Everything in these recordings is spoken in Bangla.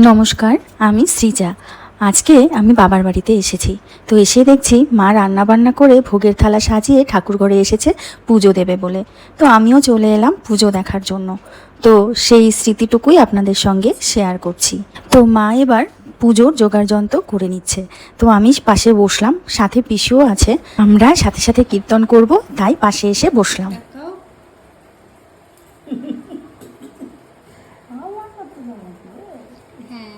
নমস্কার আমি সৃজা। আজকে আমি বাবার বাড়িতে এসেছি। তো এসে দেখছি মা রান্না বান্না করে ভোগের থালা সাজিয়ে ঠাকুর ঘরে এসেছে পুজো দেবে বলে। তো আমিও চলে এলাম পুজো দেখার জন্য। তো সেই স্মৃতিটুকুই আপনাদের সঙ্গে শেয়ার করছি। তো মা এবার পুজোর জোগাড় যন্ত্র করে নিচ্ছে। তো আমি পাশে বসলাম সাথে পিসিও আছে। আমরা সাথে সাথে কীর্তন করব তাই পাশে এসে বসলাম। হ্যাঁ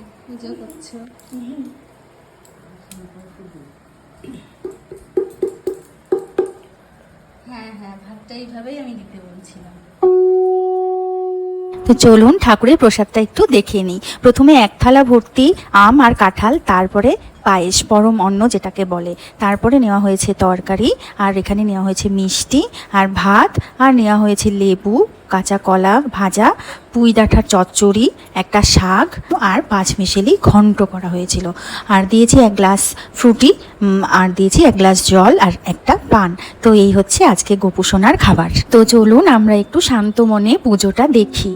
হ্যাঁ হ্যাঁ বলছিলাম। তো চলুন ঠাকুরের প্রসাদটা একটু দেখে নিই। প্রথমে এক থালা ভর্তি আম আর কাঁঠাল, তারপরে পায়েস, পরম অন্ন যেটাকে বলে। তারপরে নেওয়া হয়েছে তরকারি, আর এখানে নেওয়া হয়েছে মিষ্টি, আর ভাত, আর নেওয়া হয়েছে লেবু। কাঁচা কলা ভাজা, পুঁই ডাঁঠার চচ্চড়ি, একটা শাক আর পাঁচ মিশেলি ঘন্ট করা হয়েছিল। আর দিয়েছি এক গ্লাস ফ্রুটি আর দিয়েছি এক গ্লাস জল আর একটা পান। তো এই হচ্ছে আজকে গোপুসোনার খাবার। তো চলুন আমরা একটু শান্ত মনে পুজোটা দেখি।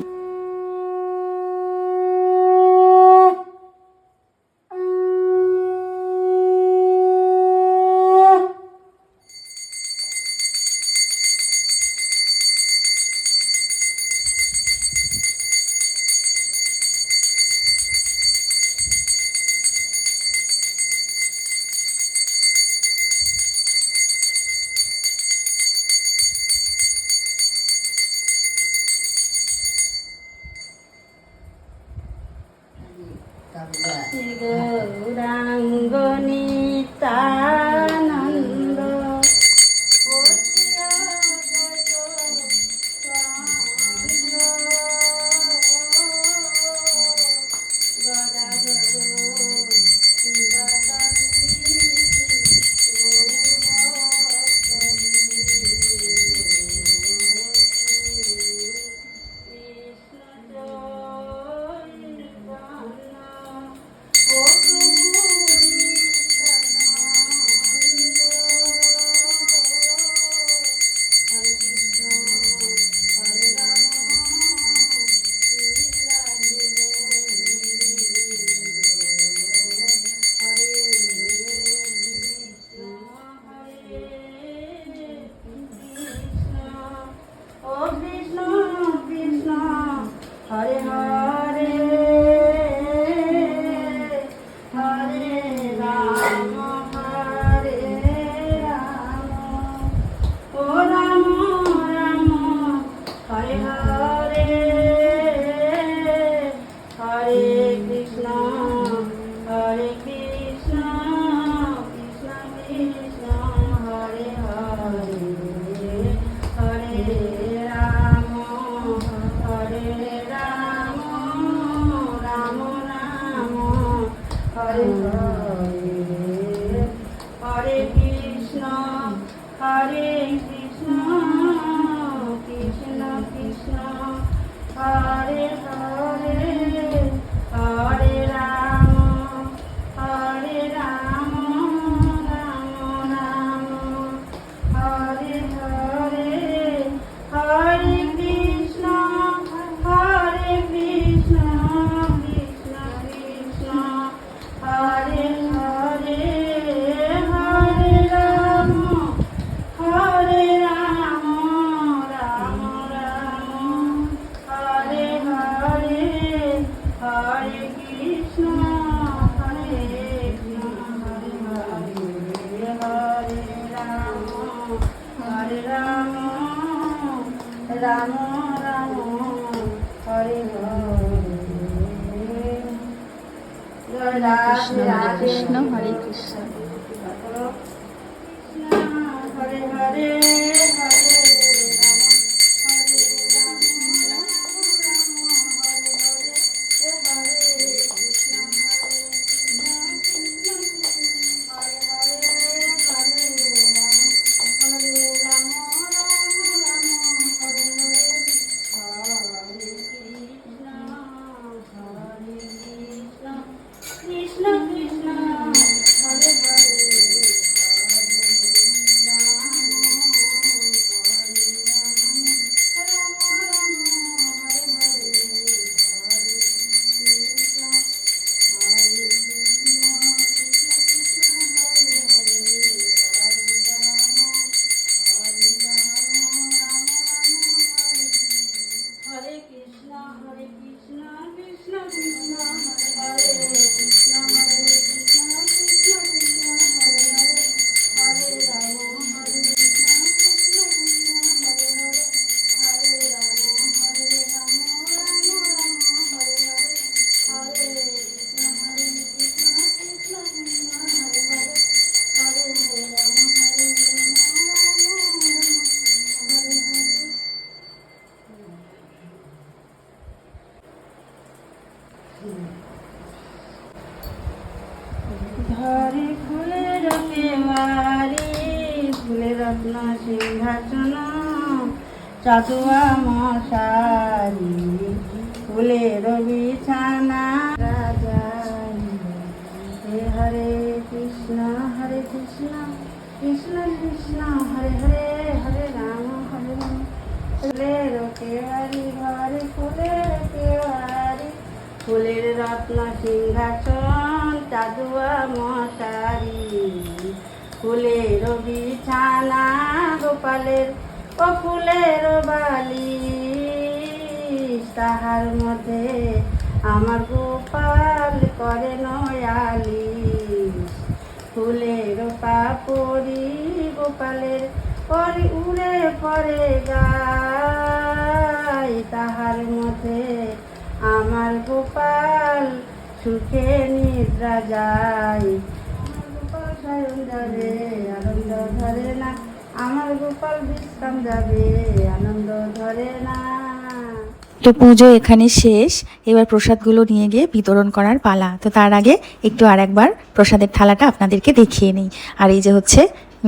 হরে রাম রাম হরে কৃষ্ণ হরে কৃষ্ণ হরে হরে হরে। রত্ন সিংহাসন চাতুয়া মশারি ফুলের বিছানা রাজাই হে হরে কৃষ্ণ হরে কৃষ্ণ কৃষ্ণ কৃষ্ণ, হরে হরে হরে রাম হরে রাম। ফুলের কেওয়ারি ঘরে ফুলের কেওয়ারি ফুলের রত্ন সিংহাসন চাদুয়া মশারি ফুলের বিছানা গোপালের ও ফুলের বালি, তাহার মধ্যে আমার গোপাল করে নয়ালি ফুলের পাপড়ি গোপালের পরে উড়ে পরে গাই তাহার মধ্যে আমার গোপাল সুখে নিদ্রা যায়। গোপাল সায়ন তো পুজো এখানে শেষ, এবার প্রসাদগুলো নিয়ে গিয়ে বিতরণ করার পালা। তো তার আগে একটু আর একবার প্রসাদের থালাটা আপনাদেরকে দেখিয়ে নিই। আর এই যে হচ্ছে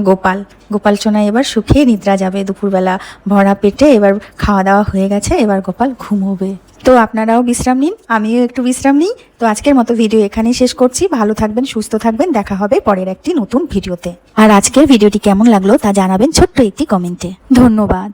গোপাল। গোপাল সোনা এবার সুখে নিদ্রা যাবে দুপুরবেলা। ভরা পেটে এবার খাওয়া দাওয়া হয়ে গেছে, এবার গোপাল ঘুমোবে। তো আপনারাও বিশ্রাম নিন, আমিও একটু বিশ্রাম নিই। তো আজকের মতো ভিডিও এখানেই শেষ করছি। ভালো থাকবেন, সুস্থ থাকবেন। দেখা হবে পরের একটি নতুন ভিডিওতে। আর আজকের ভিডিওটি কেমন লাগল তা জানাবেন ছোট্ট একটি কমেন্টে। ধন্যবাদ।